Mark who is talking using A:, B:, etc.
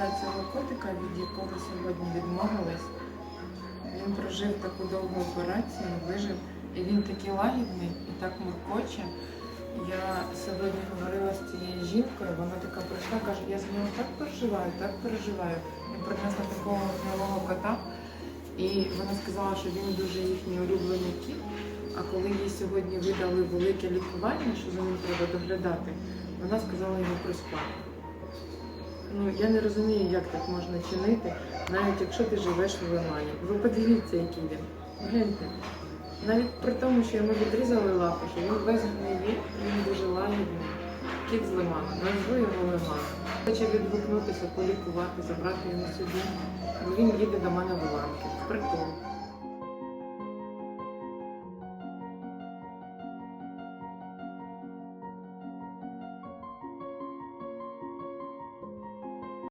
A: за цього котика, від якого сьогодні відмовились. Він прожив таку довгу операцію, вижив, і він такий лагідний і так муркоче. Я сьогодні говорила з цією жінкою, вона така прийшла, каже, я з ним так переживаю, так переживаю. Він принесла такого нового кота, і вона сказала, що він дуже їхній улюблений кіт. А коли їй сьогодні видали велике лікування, що за ним треба доглядати, вона сказала йому приспати. Ну, я не розумію, як так можна чинити, навіть якщо ти живеш в Лимані. Ви подивіться, який він. Гляньте. Навіть при тому, що йому відрізали лапу, що він весь гниє, він дуже лагідний. Кіт з лимана, назву його Лиман. Хоче відгукнутися, полікувати, забрати його собі, бо він їде до мене в притул.